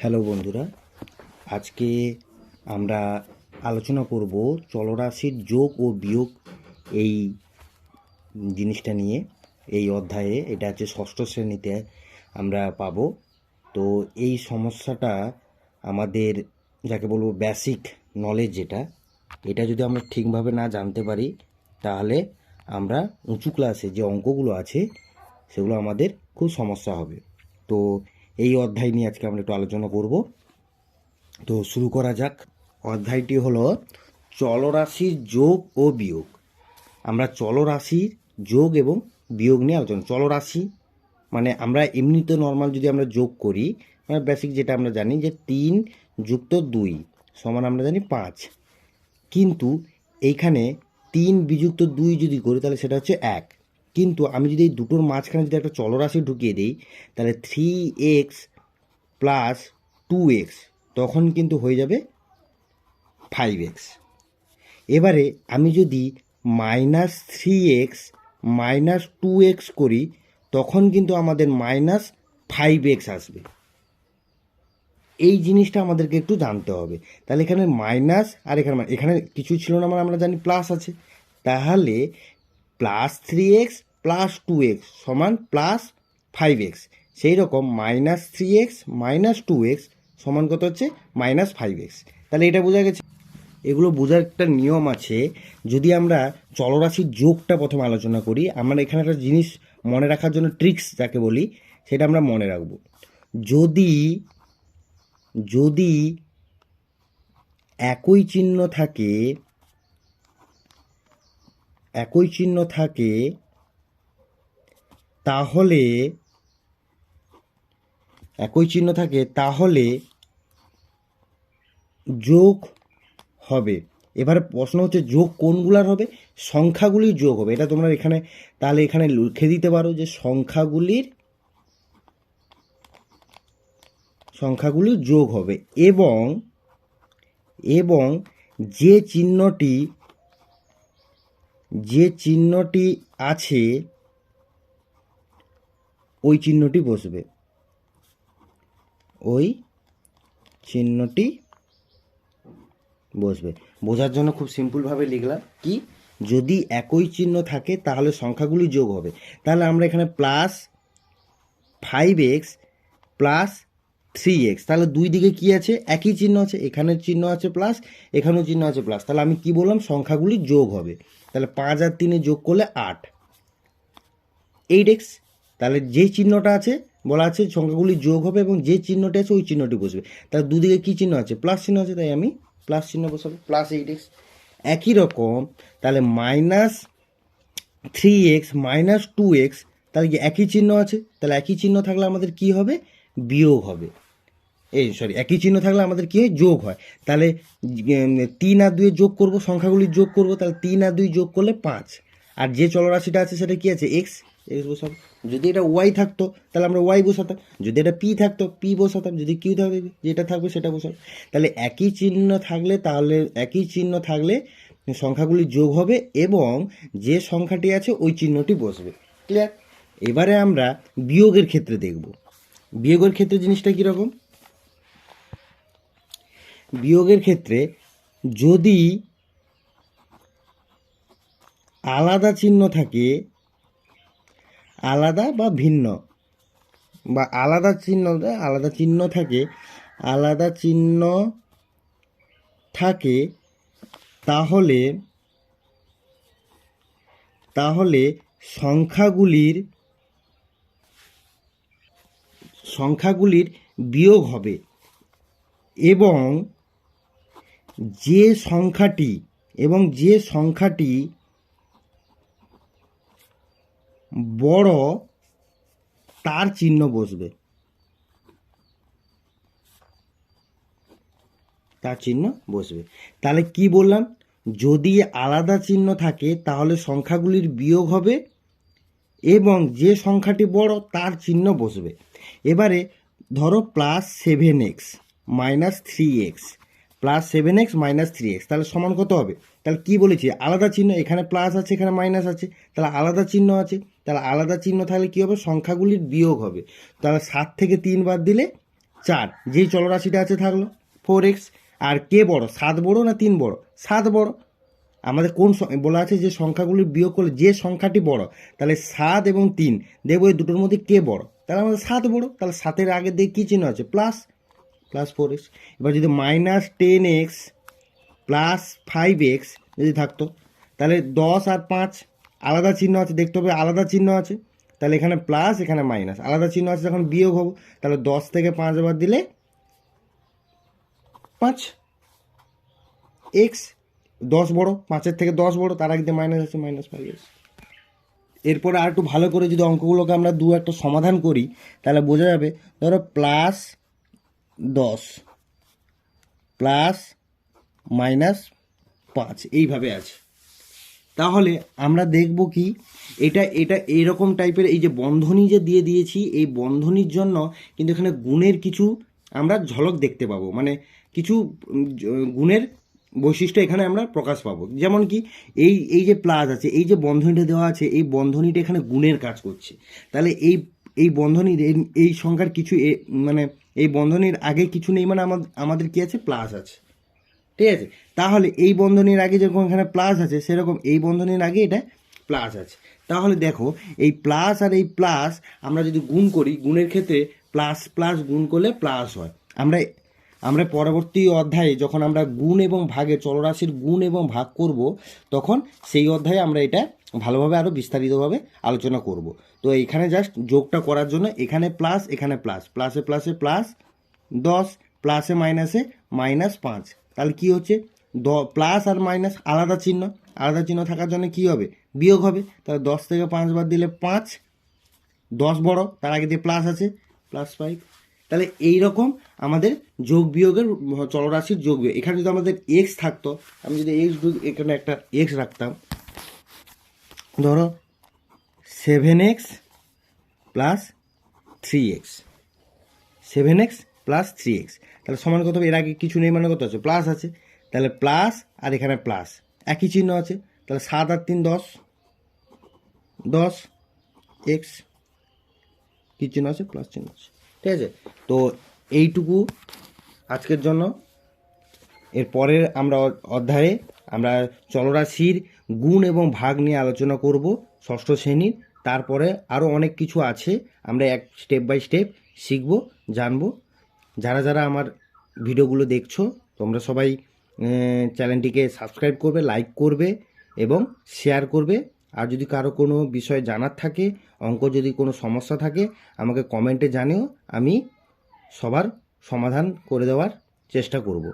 Hello বন্ধুরা, আজকে আমরা আলোচনা করব চলরাশির যোগ ও বিয়োগ এই জিনিসটা নিয়ে। এই অধ্যায়ে, এটা হচ্ছে ষষ্ঠ শ্রেণীতে আমরা পাবো। তো এই সমস্যাটা আমাদের, যাকে বলব বেসিক নলেজ যেটা, এটা যদি আমরা ঠিকভাবে না জানতে পারি, তাহলে আমরা উঁচু ক্লাসে যে অঙ্কগুলো আছে, সেগুলো আমাদের খুব সমস্যা হবে। তো এই অধ্যায় নিয়ে আজকে আমরা একটু আলোচনা করব। তো শুরু করা যাক। অধ্যায়টি হলো চলরাশির যোগ ও বিয়োগ। আমরা চলরাশির যোগ এবং বিয়োগ নিয়ে আলোচনা। চলরাশি মানে আমরা এমনিতে নর্মাল যদি আমরা যোগ করি মানে বেসিক যেটা আমরা জানি যে তিন যুক্ত দুই সমান আমরা জানি পাঁচ। কিন্তু এইখানে তিন বিযুক্ত দুই যদি করি, তাহলে সেটা হচ্ছে এক। কিন্তু আমি যদি এই দুটোর মাঝখানে যদি একটা চলরাশি ঢুকিয়ে দিই, তাহলে three x plus two x তখন কিন্তু হয়ে যাবে ফাইভ এক্স এবারে আমি যদি minus three x minus two x করি, তখন কিন্তু আমাদের মাইনাস ফাইভ এক্স আসবে। এই জিনিসটা আমাদেরকে একটু জানতে হবে। তাহলে এখানে মাইনাস আর এখানে এখানে কিছু ছিল না মানে আমরা জানি প্লাস আছে। তাহলে plus three x plus two x সমান প্লাস ফাইভ এক্স সেই রকম minus three x minus two x সমান কত হচ্ছে? মাইনাস ফাইভ এক্স তাহলে এটা বোঝা গেছে। এগুলো বোঝার একটা নিয়ম আছে। যদি আমরা চলরাশির যোগটা প্রথমে আলোচনা করি, আমরা এখানে একটা জিনিস মনে রাখার জন্য ট্রিক্স যাকে বলি, সেটা আমরা মনে রাখব। যদি যদি একই চিহ্ন থাকে, একই চিহ্ন থাকে তাহলে, একই চিহ্ন থাকে, তাহলে যোগ হবে। এবারে প্রশ্ন হচ্ছে, যোগ কোনগুলার হবে? সংখ্যাগুলির যোগ হবে। এটা তোমরা এখানে, তাহলে এখানে লিখে দিতে পারো যে সংখ্যাগুলির সংখ্যাগুলির যোগ হবে। এবং এবং যে চিহ্নটি যে চিহ্নটি আছে ওই চিহ্নটি বসবে। ওই চিহ্নটি বসবে। বোঝার জন্য খুব সিম্পলভাবে লিখলাম কি, যদি একই চিহ্ন থাকে তাহলে সংখ্যাগুলি যোগ হবে। তাহলে আমরা এখানে plus five x plus three x তাহলে দুই দিকে কি আছে? একই চিহ্ন আছে এখানে চিহ্ন আছে প্লাস এখানেও চিহ্ন আছে প্লাস তাহলে আমি কি বললাম? সংখ্যাগুলি যোগ হবে। তাহলে পাঁচ আর তিনে যোগ করলে আট। এইট এক্স তাহলে যে চিহ্নটা আছে, বলা আছে সংখ্যাগুলি যোগ হবে এবং যে চিহ্নটি আছে ওই চিহ্নটি বসবে। তাহলে দুদিকে কী চিহ্ন আছে? প্লাস চিহ্ন আছে, তাই আমি প্লাস চিহ্ন বসাবো। প্লাস এইট এক্স একই রকম, তাহলে minus three x minus two x তাহলে একই চিহ্ন আছে, তাহলে একই চিহ্ন থাকলে আমাদের কি হবে? বিয়োগ হবে। এই সরি একই চিহ্ন থাকলে আমাদের কী হয়? যোগ হয়। তাহলে তিন আর দুয়ে যোগ করব, সংখ্যাগুলি যোগ করব, তাহলে তিন আর দুই যোগ করলে পাঁচ। আর যে চলরাশিটা আছে, সেটা কি আছে? এক্স এক্স বসাবো। যদি এটা ওয়াই থাকতো, তাহলে আমরা ওয়াই বসাতাম। যদি এটা পি থাকতো পি বসাতাম। যদি কিউ থাকবে যেটা থাকবে, সেটা বসাবো তাহলে একই চিহ্ন থাকলে, তাহলে একই চিহ্ন থাকলে সংখ্যাগুলি যোগ হবে এবং যে সংখ্যাটি আছে, ওই চিহ্নটি বসবে। ক্লিয়ার এবারে আমরা বিয়োগের ক্ষেত্রে দেখব। বিয়োগের ক্ষেত্রে জিনিসটা কীরকম? বিয়োগের ক্ষেত্রে যদি আলাদা চিহ্ন থাকে আলাদা বা ভিন্ন। বা আলাদা চিহ্ন আলাদা চিহ্ন থাকে। আলাদা চিহ্ন থাকে তাহলে তাহলে সংখ্যাগুলির সংখ্যাগুলির বিয়োগ হবে। এবং যে সংখ্যাটি, এবং যে সংখ্যাটি বড় তার চিহ্ন বসবে। তার চিহ্ন বসবে। তাহলে কি বললাম? যদি আলাদা চিহ্ন থাকে, তাহলে সংখ্যাগুলির বিয়োগ হবে এবং যে সংখ্যাটি বড়, তার চিহ্ন বসবে। এবারে ধরো plus seven x minus three x plus seven x minus three x তাহলে সমান কত হবে? তাহলে কি বলেছি? আলাদা চিহ্ন, এখানে প্লাস আছে, এখানে মাইনাস আছে, তাহলে আলাদা চিহ্ন আছে। তাহলে আলাদা চিহ্ন থাকলে কী হবে? সংখ্যাগুলির বিয়োগ হবে। তাহলে সাত থেকে তিন বাদ দিলে চার। যেই চলরাশিটা আছে থাকল ফোর এক্স আর কে বড়? সাত বড় না তিন বড়? সাত বড়। আমাদের কোন বলা আছে যে সংখ্যাগুলি বিয়োগ করলে যে সংখ্যাটি বড়, তাহলে সাত এবং তিন। দেখব এই দুটোর মধ্যে কে বড়? তাহলে আমাদের সাত বড়। তাহলে সাতের আগে দিয়ে কী চিহ্ন আছে? প্লাস প্লাস ফোর এক্স এবার যদি minus ten x plus five x যদি থাকতো, তাহলে দশ আর পাঁচ আলাদা চিহ্ন আছে, দেখতে হবে আলাদা চিহ্ন আছে, তাহলে এখানে প্লাস এখানে মাইনাস আলাদা চিহ্ন আছে যখন বিয়োগ হব, তাহলে দশ থেকে পাঁচ বার দিলে পাঁচ। এক্স দশ বড়, পাঁচের থেকে দশ বড়, তার আগে মাইনাস আছে মাইনাস ফাইভ এক্স এরপরে আর একটু ভালো করে যদি অঙ্কগুলোকে আমরা দু একটা সমাধান করি, তাহলে বোঝা যাবে, ধরো প্লাস দশ প্লাস মাইনাস পাঁচ, এইভাবে আছে। তাহলে আমরা দেখব কি, এটা এটা এইরকম টাইপের এই যে বন্ধনী যে দিয়ে দিয়েছি, এই বন্ধনীর জন্য কিন্তু এখানে গুণের কিছু আমরা ঝলক দেখতে পাবো। মানে কিছু গুণের বৈশিষ্ট্য এখানে আমরা প্রকাশ পাবো। যেমন কি, এই এই যে প্লাস আছে, এই যে বন্ধনীটা দেওয়া আছে, এই বন্ধনীটা এখানে গুণের কাজ করছে। তাহলে এই এই বন্ধনীর, এই- সংখ্যার কিছু মানে এই বন্ধনীর আগে কিছু নেই মানে আমাদের আমাদের কি আছে? প্লাস আছে। ঠিক আছে? তাহলে এই বন্ধনীর আগে যেরকম এখানে প্লাস আছে, সেরকম এই বন্ধনীর আগে এটা প্লাস আছে। তাহলে দেখো, এই প্লাস আর এই প্লাস আমরা যদি গুণ করি, গুণের ক্ষেত্রে প্লাস প্লাস গুণ করলে প্লাস হয়। আমরা আমরা পরবর্তী অধ্যায়ে যখন আমরা গুণ এবং ভাগে চলরাশির গুণ এবং ভাগ করব, তখন সেই অধ্যায়ে আমরা এটা ভালোভাবে আরও বিস্তারিতভাবে আলোচনা করব। তো এখানে জাস্ট যোগটা করার জন্য এখানে প্লাস এখানে প্লাস প্লাসে প্লাসে প্লাস দশ প্লাসে মাইনাসে মাইনাস পাঁচ। তাহলে কি হচ্ছে? দ, প্লাস আর মাইনাস আলাদা চিহ্ন। আলাদা চিহ্ন থাকার জন্য কি হবে? বিয়োগ হবে। তাহলে দশ থেকে পাঁচ বার দিলে পাঁচ। দশ বড়, তার আগে দিয়ে প্লাস আছে। প্লাস ফাইভ তাহলে এই রকম আমাদের যোগ বিয়োগের চলরাশির যোগ বিয়োগ। এখানে যদি আমাদের এক্স থাকতো, আমি যদি এক্স এখানে একটা এক্স রাখতাম। ধরো seven x plus three x seven x plus three x তাহলে সমান কত হবে? এর আগে কিছু নেই মানে কত আছে? প্লাস আছে। তাহলে প্লাস আর এখানে প্লাস একই চিহ্ন আছে। তাহলে সাত আর তিন দশ। দশ এক্স কী চিহ্ন আছে? প্লাস চিহ্ন আছে। ঠিক আছে? তো এইটুকু আজকের জন্য। এর পরের আমরা অধ্যায়ে আমরা চলরাশির গুণ এবং ভাগ নিয়ে আলোচনা করব ষষ্ঠ শ্রেণির। তারপরে আরও অনেক কিছু আছে। আমরা এক স্টেপ বাই স্টেপ শিখব, জানব। যারা যারা আমার ভিডিওগুলো দেখছ, তোমরা সবাই চ্যানেলটিকে সাবস্ক্রাইব করবে, লাইক করবে এবং শেয়ার করবে। আর যদি কারও কোনো বিষয় জানার থাকে, অঙ্ক যদি কোনো সমস্যা থাকে, আমাকে কমেন্টে জানিও, আমি সবার সমাধান করে দেওয়ার চেষ্টা করব।